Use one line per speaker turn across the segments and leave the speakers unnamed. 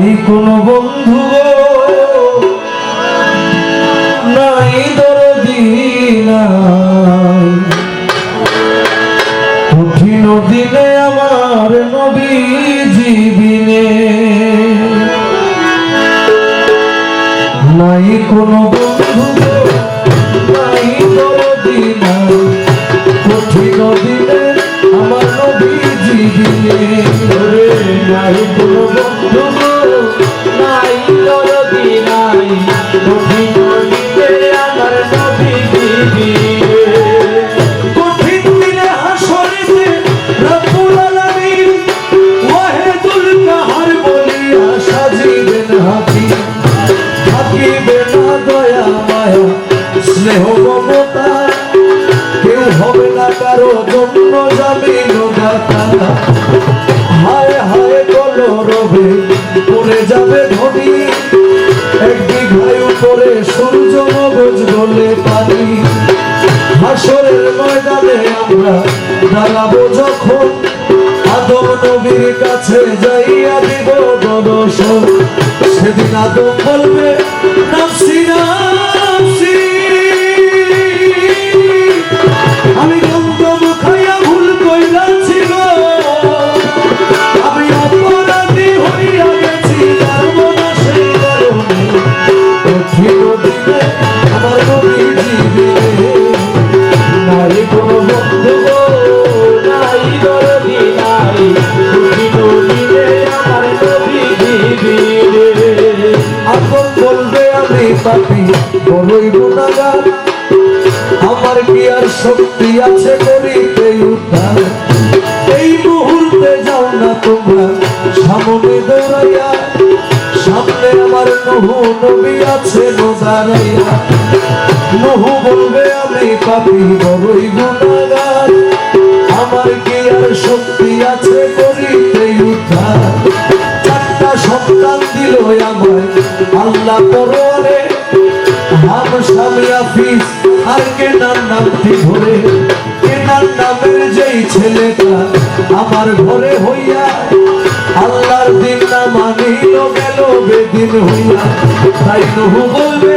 নাই কোনো বন্ধু নাই দরদি নাই। কঠিন দিনে আমার নবী জীবিনে নাই কোনো বন্ধু নাই দরদি নাই। কঠিন দিনে আমার নবী জীবিনে
নাই কোনো বন্ধু
স্নেহ মমতা। কেউ হবে না কারও জন্য হায় হায় আমরা দাঁড়াবো যখন আদম নবীর কাছে যাইয়া দিব দর্শন সেদিন আদম বলবে নাফসি শক্তি আছে করিতে উদ্ধার। এই মুহূর্তে যাও না তোমরা, সামনে দৌড়াইয়া, সামনে আমার নহু নবী আছে দাঁড়াইয়া নহু বলবে, আমি পাপি বড়ই গুণাগার। আমার কি আর শক্তি আছে করিতে উদ্ধার? চারটা সন্তান দিল আমায়, আল্লাহ পরোয়ারে হাম স্বামী আফিস আর কেনার নামটি ভরে কেনার নামের যেই ছেলেটা আমার ঘরে হইয়া আল্লাহর দিন না মানিল, গেল বেদিন হইয়া। তাই নহু বলবে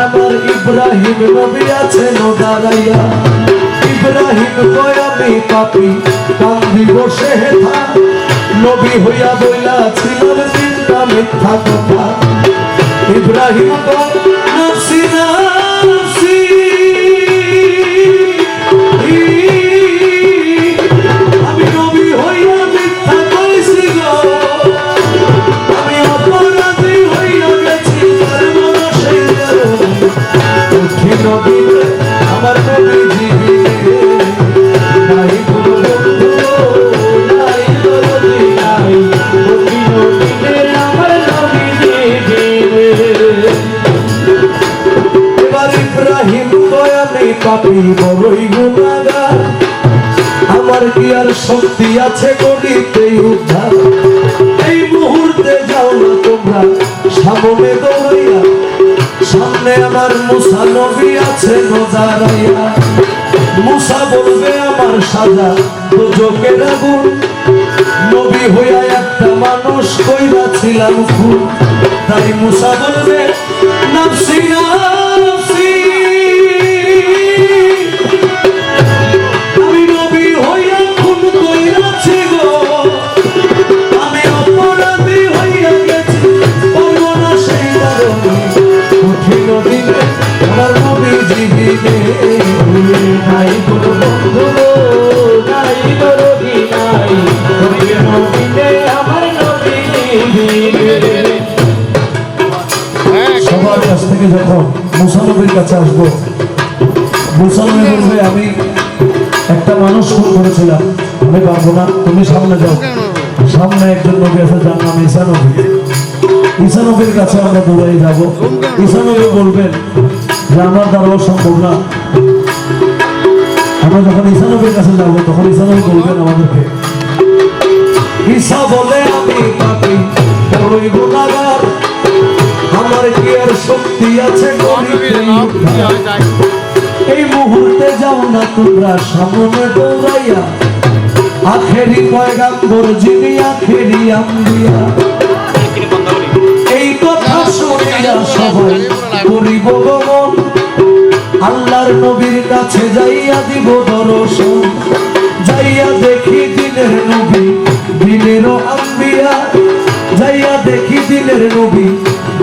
ইব্রাহিম নবী আছে দাঁড়াইয়া ইব্রাহিম কয়, আমি পাপি কান্দি বসে হেথা। নবী হইয়া বইলা ছিলাম চিন্তা মিথ্যা কথা। ইব্রাহিম কয় পাপি বড়ই গুণাগার আমার কি আর শক্তি আছে করিতে উদ্ধার? এই মুহূর্তে যাও না তোমরা, সামনে দৌড়াইয়া। সামনে আমার মুসা নবী আছে নজারাইয়া। মুসা বলবে, আমার সাজা দুজকের আগুন নবী হইয়া একটা মানুষ কইরা ছিলাম ফুল তাই মুসা বলবে নাফসি আসব। মুসলমান বলবে আমি একটা মানুষ খুন করেছিলাম। আমি পারব না, তুমি সামনে যাও। সামনে একজন নবী আছে, যার নাম ঈসা নবী। ঈসা নবীর কাছে আমরা দৌড়াই যাব। ঈসা নবী বলবেন যে, আমার দ্বারাও সম্ভব না। আমরা যখন ঈসা নবীর কাছে যাব, তখন ঈসা নবী বলবেন আমাদেরকে, ঈসা বলে আমি পাপি বড়ই গুণাগার আমার কি আর শক্তি আছে এই মুহূর্তে যাও না তোমরা সামনে দৌড়াইয়া। আখেরি পয়গাম্বর যিনি আখেরি আম্বিয়া। এই কথা শুনিয়া সবাই করিব গমন আল্লাহর নবীর কাছে যাইয়া দিব দর্শন। যাইয়া দেখি দিনের নবী দিনেরও আম্বিয়া। যাইয়া দেখি দিনের নবী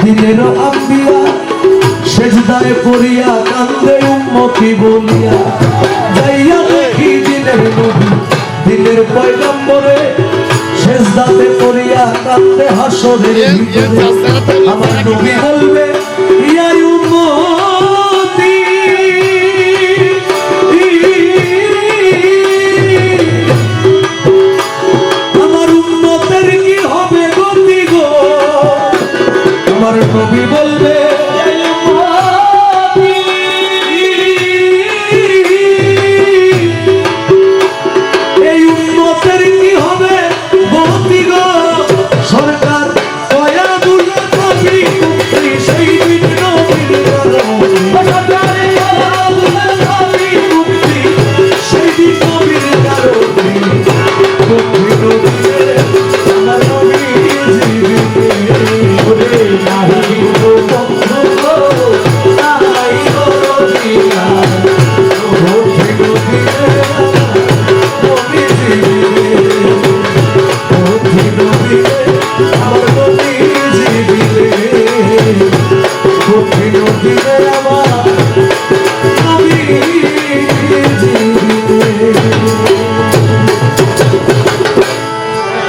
দিনেরও আম্বিয়া সেজদায় পড়িয়া কান্দে উম্মতি বলিয়া। যাইয়া দেখি দিনের নবী দিনের পয়গম্বরে সেজদাতে পড়িয়া কান্দে হাসরে আমার নবী বলবে envolver